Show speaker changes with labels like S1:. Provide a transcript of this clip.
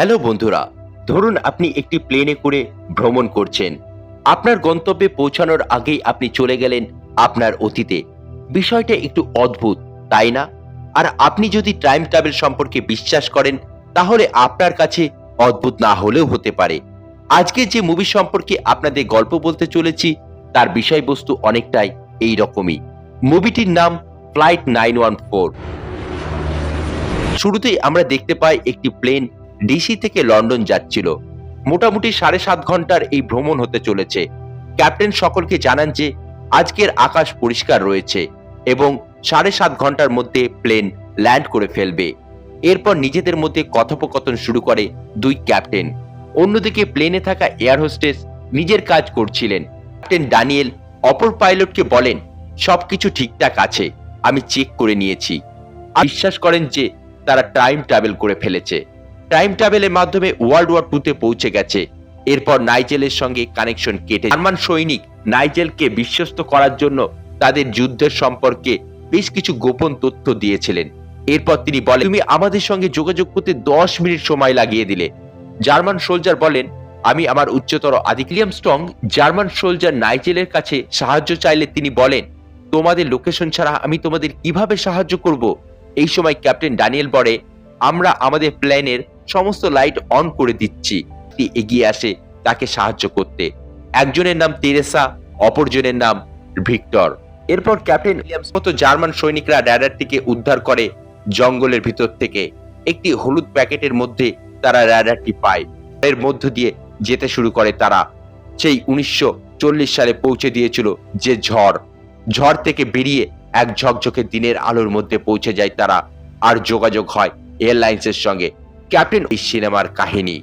S1: Hello বন্ধুরা, ধরুন আপনি একটি প্লেনে করে ভ্রমণ করছেন। আপনার গন্তব্যে পৌঁছানোর আগেই আপনি চলে গেলেন আপনার অতীতে। বিষয়টা একটু অদ্ভুত, তাই না? আর আপনি যদি টাইম ট্রাভেল সম্পর্কে বিশ্বাস করেন, তাহলে আপনার কাছে অদ্ভুত না হলেও হতে পারে। আজকে যে মুভি সম্পর্কে আপনাদের গল্প বলতে চলেছি, তার বিষয়বস্তু অনেকটাই এই রকমই মুভিটির নাম ফ্লাইট নাইন ওয়ান ফোর শুরুতেই আমরা দেখতে পাই একটি প্লেন ডিসি থেকে লন্ডন যাচ্ছিল। মোটামুটি সাড়ে সাত ঘণ্টার এই ভ্রমণ হতে চলেছে। ক্যাপ্টেন সকলকে জানান যে, আজকের আকাশ পরিষ্কার রয়েছে এবং সাড়ে সাত ঘণ্টার মধ্যে প্লেন ল্যান্ড করে ফেলবে। এরপর নিজেদের মধ্যে কথোপকথন শুরু করে দুই ক্যাপ্টেন। অন্যদিকে প্লেনে থাকা এয়ার হোস্টেস নিজের কাজ করছিলেন। ক্যাপ্টেন ডানিয়েল অপর পাইলটকে বলেন, সবকিছু ঠিকঠাক আছে, আমি চেক করে নিয়েছি। বিশ্বাস করেন যে, তারা টাইম ট্রাভেল করে ফেলেছে। টাইম ট্রাভেলের মাধ্যমে ওয়ার্ল্ড ওয়ার টুতে পৌঁছে গেছে। এরপর নাইজেলের সঙ্গে কানেকশন কেটে জার্মান সৈনিক নাইজেলকে বিশ্বস্ত করার জন্য তাদের যুদ্ধের সম্পর্কে বেশ কিছু গোপন তথ্য দিয়েছিলেন। এরপর তিনি বলেন, তুমি আমাদের সঙ্গে যোগাযোগ করতে দশ মিনিট সময় লাগিয়ে দিলে। জার্মান সোলজার বলেন, আমি আমার উচ্চতর আদিক লিয়াম স্ট্রং, জার্মান সোলজার নাইজেলের কাছে সাহায্য চাইলে তিনি বলেন, তোমাদের লোকেশন ছাড়া আমি তোমাদের কীভাবে সাহায্য করব? এই সময় ক্যাপ্টেন ড্যানিয়েল বলে আমরা আমাদের প্ল্যানের সমস্ত লাইট অন করে দিচ্ছি। এগিয়ে আসে তাকে সাহায্য করতে। একজনের নাম তেরেসা, অপরজনের নাম ভিক্টর। এরপর ক্যাপ্টেন মতো জার্মান সৈনিকরা র্যাডারটিকে উদ্ধার করে জঙ্গলের ভিতর থেকে। একটি হলুদ প্যাকেটের মধ্যে তারা র্যাডারটি পায়। এর মধ্য দিয়ে যেতে শুরু করে তারা। সেই উনিশশো চল্লিশ সালে পৌঁছে দিয়েছিল যে ঝড়। ঝড় থেকে বেরিয়ে এক ঝকঝকে দিনের আলোর মধ্যে পৌঁছে যায় তারা। আর যোগাযোগ হয় এয়ারলাইন্সের সঙ্গে ক্যাপ্টেন এই সিনেমার কাহিনী।